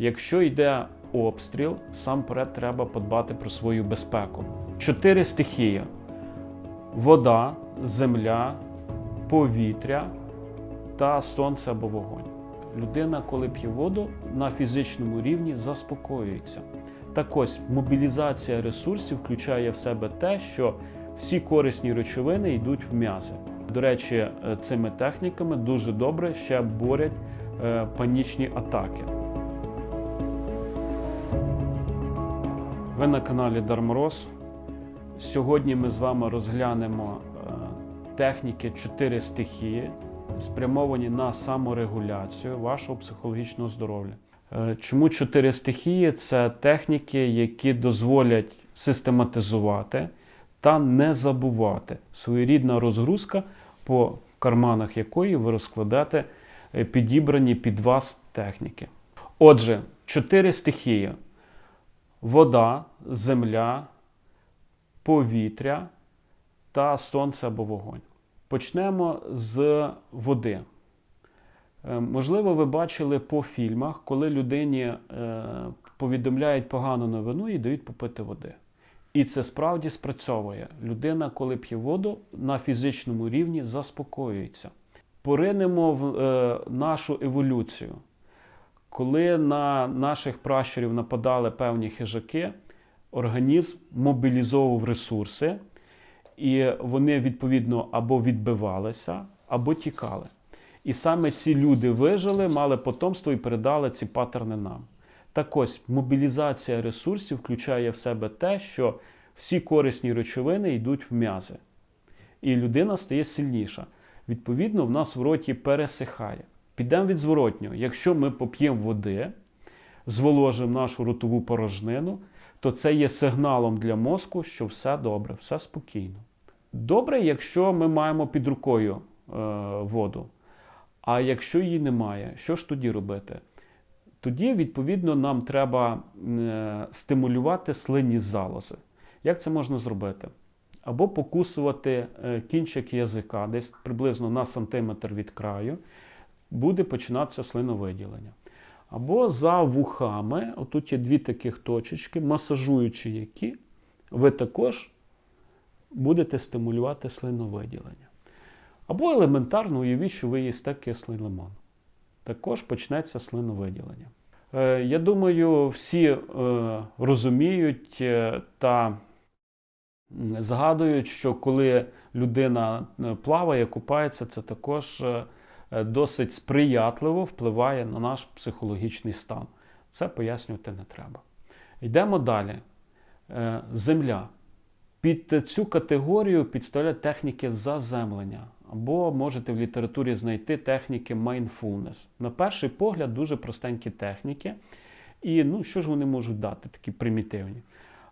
Якщо йде обстріл, сам перед треба подбати про свою безпеку. Чотири стихії: вода, земля, повітря та сонце або вогонь. Людина, коли п'є воду, на фізичному рівні заспокоюється. Так ось мобілізація ресурсів включає в себе те, що всі корисні речовини йдуть в м'язи. До речі, е, цими техніками дуже добре ще борять е, панічні атаки. Ви на каналі Дармороз. Сьогодні ми з вами розглянемо е, техніки 4 стихії, спрямовані на саморегуляцію вашого психологічного здоров'я. Е, Чому 4 стихії? Це техніки, які дозволять систематизувати та не забувати своєрідна розгрузка, по карманах якої ви розкладете е, підібрані під вас техніки. Отже, 4 стихії: вода, земля, повітря та сонце або вогонь. Почнемо з води. Е, Можливо, ви бачили по фільмах, коли людині е, повідомляють погану новину і дають попити води. І це справді спрацьовує. Людина, коли п'є воду, на фізичному рівні заспокоюється. Поринемо в е, нашу еволюцію. Коли на наших пращурів нападали певні хижаки, організм мобілізовував ресурси, і вони відповідно або відбивалися, або тікали. І саме ці люди вижили, мали потомство і передали ці паттерни нам. Так ось, мобілізація ресурсів включає в себе те, що всі корисні речовини йдуть в м'язи, і людина стає сильніша. Відповідно, в нас в роті пересихає. Підемо від зворотнього. Якщо ми поп'ємо води, зволожимо нашу ротову порожнину, то це є сигналом для мозку, що все добре, все спокійно. Добре, якщо ми маємо під рукою е, воду. А якщо її немає, що ж тоді робити? Тоді, відповідно, нам треба е, стимулювати слинні залози. Як це можна зробити? Або покусувати е, кінчик язика, десь приблизно на сантиметр від краю, буде починатися слиновиділення. Або за вухами, отут є дві таких точечки, масажуючи які, ви також будете стимулювати слиновиділення. Або елементарно уявіть, що ви їсте кислий лимон. Також почнеться слиновиділення. Е, Я думаю, всі е, розуміють е, та згадують, що коли людина е, плаває, купається, це також е, досить сприятливо впливає на наш психологічний стан. Це пояснювати не треба. Йдемо далі. Е, Земля. Під цю категорію підставляють техніки заземлення, або можете в літературі знайти техніки mindfulness. На перший погляд, дуже простенькі техніки. І ну, що ж вони можуть дати, такі примітивні?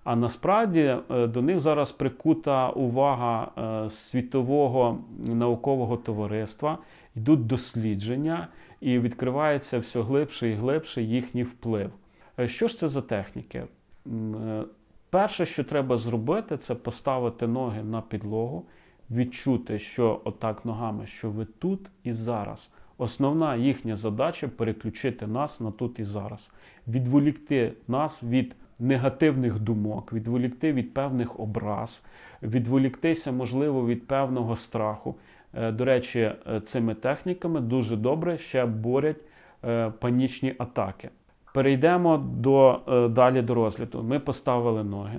А насправді е, до них зараз прикута увага е, світового наукового товариства, йдуть дослідження, і відкривається все глибше і глибше їхній вплив. Е, Що ж це за техніки? Перше, що треба зробити, це поставити ноги на підлогу, відчути, що отак ногами, що ви тут і зараз. Основна їхня задача переключити нас на тут і зараз, відволікти нас від негативних думок, відволікти від певних образ, відволіктися, можливо, від певного страху. Е, До речі, е, цими техніками дуже добре ще борять е, панічні атаки. Перейдемо до, далі до розгляду. Ми поставили ноги.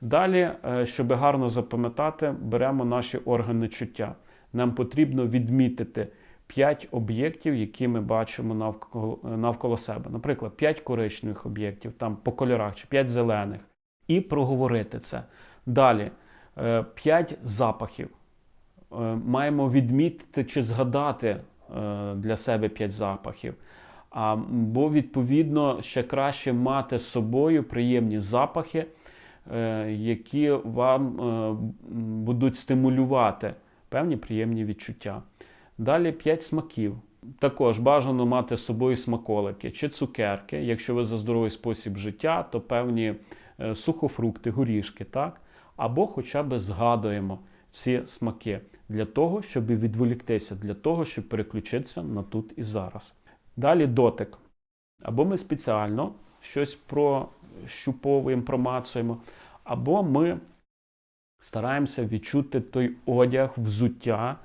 Далі, щоб гарно запам'ятати, беремо наші органи чуття. Нам потрібно відмітити 5 об'єктів, які ми бачимо навколо, навколо себе. Наприклад, 5 коричневих об'єктів, там по кольорах, чи 5 зелених. І проговорити це. Далі 5 запахів. Е, Маємо відмітити чи згадати е, для себе 5 запахів. А, бо, відповідно, ще краще мати з собою приємні запахи, е, які вам е, будуть стимулювати певні приємні відчуття. Далі 5 смаків. Також бажано мати з собою смаколики чи цукерки. Якщо ви за здоровий спосіб життя, то певні е, сухофрукти, горішки, так? або хоча б згадуємо ці смаки для того, щоб відволіктися, для того, щоб переключитися на тут і зараз. Далі дотик. Або ми спеціально щось прощуповуємо, промацуємо, або ми стараємося відчути той одяг, взуття,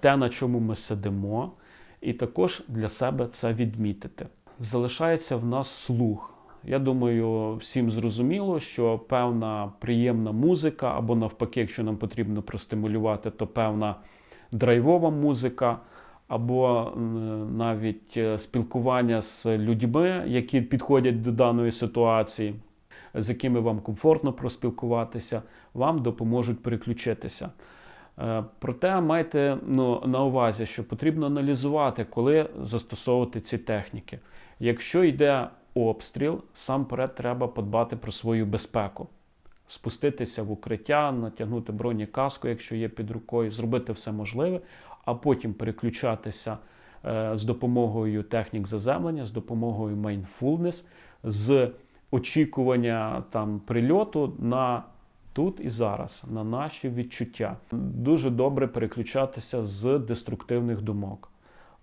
те, на чому ми сидимо, і також для себе це відмітити. Залишається в нас слух. Я думаю, всім зрозуміло, що певна приємна музика, або навпаки, якщо нам потрібно простимулювати, то певна драйвова музика, або навіть е, спілкування з людьми, які підходять до даної ситуації, з якими вам комфортно проспілкуватися, вам допоможуть переключитися. Е, Проте майте ну, на увазі, що потрібно аналізувати, коли застосовувати ці техніки. Якщо йде обстріл, сам перед треба подбати про свою безпеку. Спуститися в укриття, натягнути бронекаску, якщо є під рукою, зробити все можливе, а потім переключатися е, з допомогою технік заземлення, з допомогою mindfulness, з очікування там прильоту на тут і зараз, на наші відчуття. Дуже добре переключатися з деструктивних думок,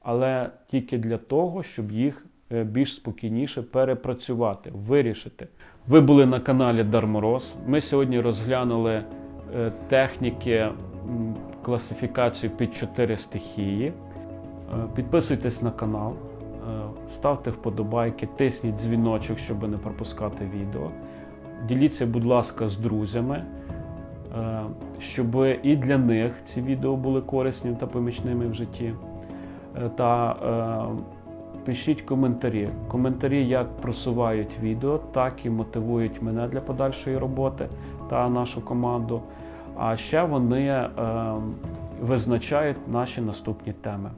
але тільки для того, щоб їх е, більш спокійніше перепрацювати, вирішити. Ви були на каналі Дармороз. Ми сьогодні розглянули е, техніки класифікацію під чотири стихії. Е, Підписуйтесь на канал, ставте вподобайки, тисніть дзвіночок, щоб не пропускати відео. Діліться, будь ласка, з друзями, е, щоб і для них ці відео були корисні та помічними в житті. Е, Та е, пишіть коментарі. Коментарі як просувають відео, так і мотивують мене для подальшої роботи та нашу команду. А ще вони визначають наші наступні теми.